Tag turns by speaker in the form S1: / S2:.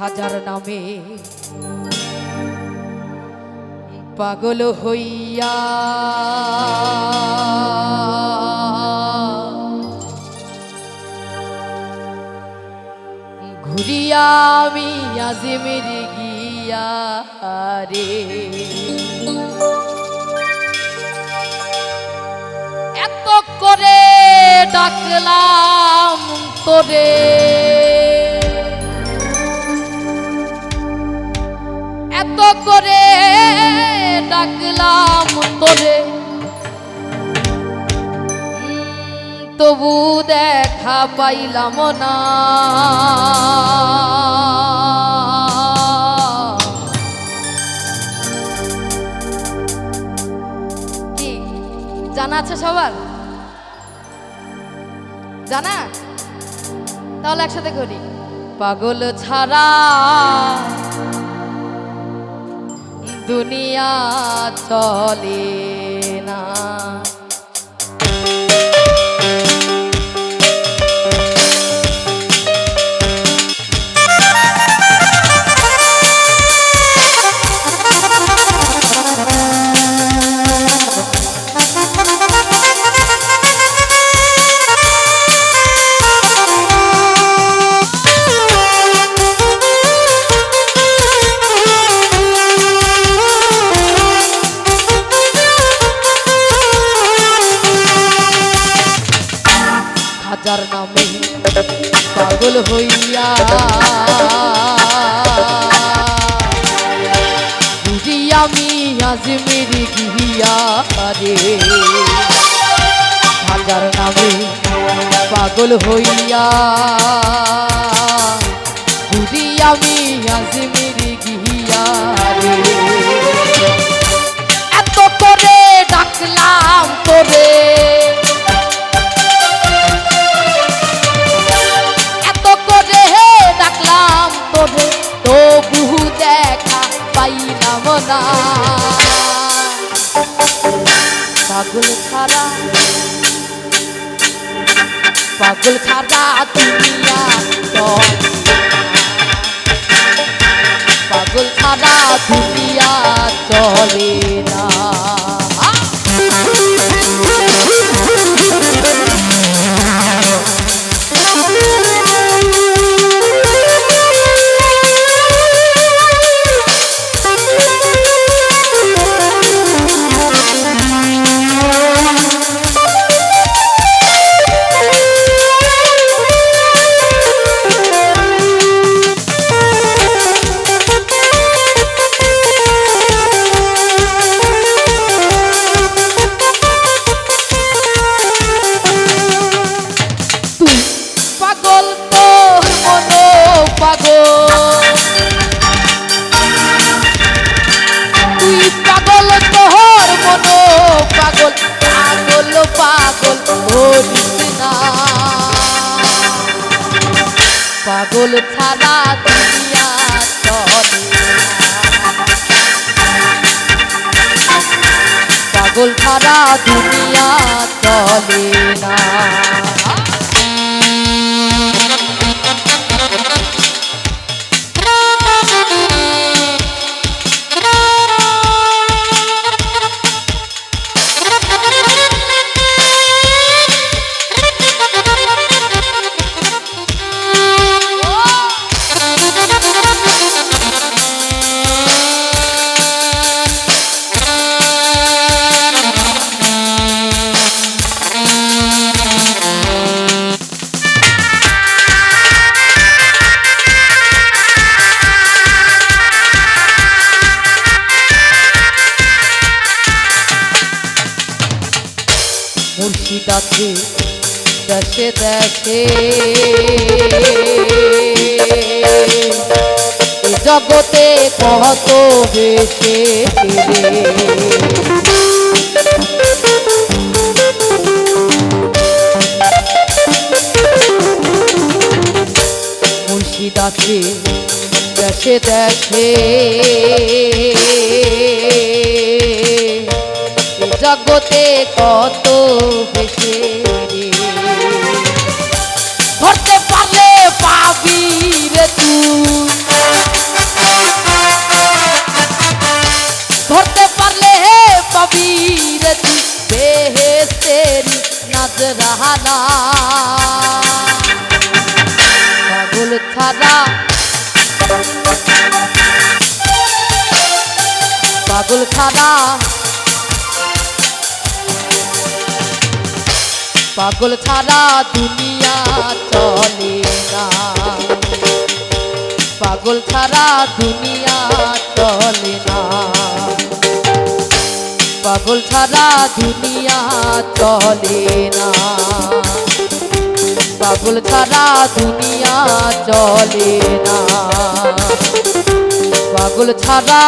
S1: খাজার নামে। পাগল হইয়া ঘুরিয়া আমি আজমের গিয়া রে। এত করে ডাকলাম তোরে। করে ডাকলাম তোরে। তবু দেখা পাইলাম না। কি, জানা আছে সবার? জানা? তাহলে একসাথে করি। পাগল ছাড়া দুনিয়া চলে না। পাগল হইয়া। বুঝি আমি আজমের গিয়া রে হাজার নামে পাগল হইয়া। পাগল খারা পাগল খারা দুনিয়া। পাগল খারা দুনিয়া চলে আছে দেশে দেশে জগতে কত বেশে মুর্শিদ আছে দেশে দেশে জগতে কত বেশি। হতে পারলে পাবি রে তুই। ধরতে পারলে হে পাবি রে তুই। বেহেস্তের নজরানা পাগল খাদা পাগল খাদা পাগল ছাড়া দুনিয়া চলে না। পাগল ছাড়া দুনিয়া চলে না। পাগল ছাড়া দুনিয়া চলে না। পাগল ছাড়া দুনিয়া চলে না। পাগল ছাড়া